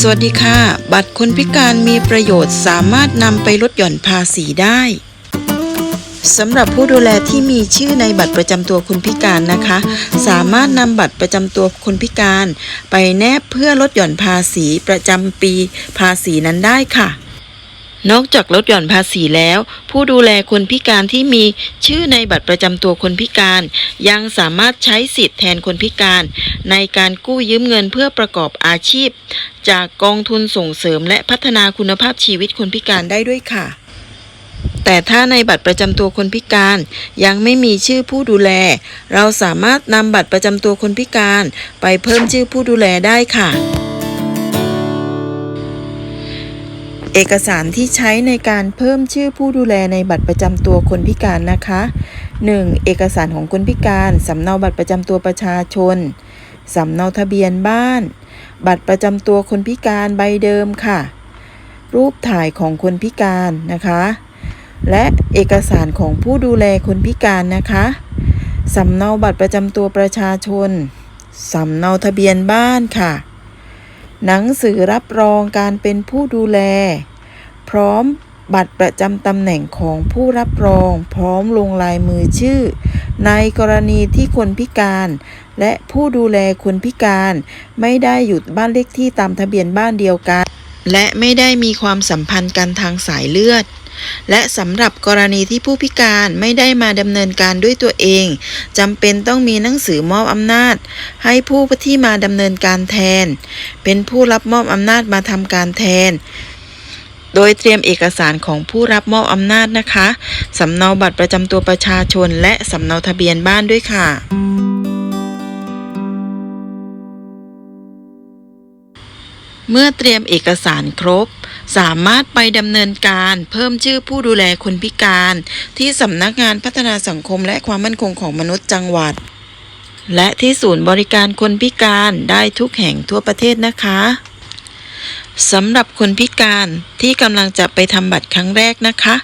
สวัสดีค่ะ บัตรคนพิการมีประโยชน์สามารถนำไปลดหย่อนภาษีได้สำหรับผู้ดูแลที่มีชื่อในบัตรประจำตัวคนพิการนะคะ สามารถนำบัตรประจำตัวคนพิการ ไปแนบเพื่อลดหย่อนภาษีประจำปีภาษีนั้นได้ค่ะ นอกจากลดหย่อนภาษีแล้ว ผู้ดูแลคนพิการที่มีชื่อในบัตรประจำตัวคนพิการ ยังสามารถใช้สิทธิ์แทนคนพิการ ในการกู้ยืมเงินเพื่อประกอบอาชีพ จากกองทุนส่งเสริมและพัฒนาคุณภาพชีวิตคนพิการได้ด้วยค่ะแต่ถ้าในบัตรประจำตัวคนพิการยังไม่มีชื่อผู้ดูแล เราสามารถนำบัตรประจำตัวคนพิการ ไปเพิ่มชื่อผู้ดูแลได้ค่ะ เอกสารที่ใช้ในการเพิ่มชื่อผู้ดูแลในบัตรประจำตัวคนพิการนะคะ 1. เอกสารของคนพิการ สำเนาบัตรประจำตัวประชาชน สำเนาทะเบียนบ้าน บัตรประจำตัวคนพิการใบเดิมค่ะ รูปถ่ายของคนพิการนะคะ และเอกสารของผู้ดูแลคนพิการนะคะ สำเนาบัตรประจำตัวประชาชน สำเนาทะเบียนบ้านค่ะ หนังสือรับรองการเป็นผู้ดูแล พร้อมบัตรประจำตำแหน่งของผู้รับรอง พร้อมลงลายมือชื่อ ในกรณีที่คนพิการ และผู้ดูแลคนพิการ ไม่ได้อยู่บ้านเลขที่ตามทะเบียนบ้านเดียวกัน และไม่ได้มีความสัมพันธ์กันทางสายเลือด และสำหรับกรณีที่ผู้พิการไม่ได้มาดำเนินการด้วยตัวเองจำเป็นต้องมีหนังสือมอบอำนาจ ให้ผู้ที่มาดำเนินการแทน เป็นผู้รับมอบอำนาจมาทำการแทนโดยเตรียมเอกสารของผู้รับมอบอำนาจนะคะ สำเนาบัตรประจำตัวประชาชน และสำเนาทะเบียนบ้านด้วยค่ะ เมื่อเตรียมเอกสารครบ สามารถไปดำเนินการเพิ่มชื่อผู้ดูแลคนพิการ ที่สำนักงานพัฒนาสังคมและความมั่นคงของมนุษย์จังหวัด และที่ศูนย์บริการคนพิการได้ทุกแห่งทั่วประเทศนะคะ สำหรับคนพิการที่กำลังจะไปทำบัตรครั้งแรกนะคะ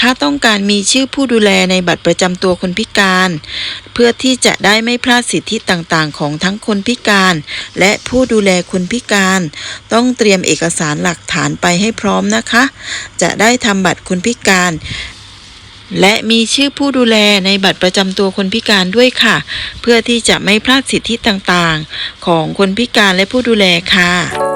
ถ้าต้องการมีชื่อผู้ดูแลในบัตรประจำตัวคนพิการ เพื่อที่จะได้ไม่พลาดสิทธิต่างๆ ของทั้งคนพิการ และผู้ดูแลคนพิการ ต้องเตรียมเอกสารหลักฐานไปให้พร้อมนะคะ จะได้ทำบัตรคนพิการ และมีชื่อผู้ดูแลในบัตรประจำตัวคนพิการด้วยค่ะ เพื่อที่จะไม่พลาดสิทธิต่างๆ ของคนพิการและผู้ดูแลค่ะ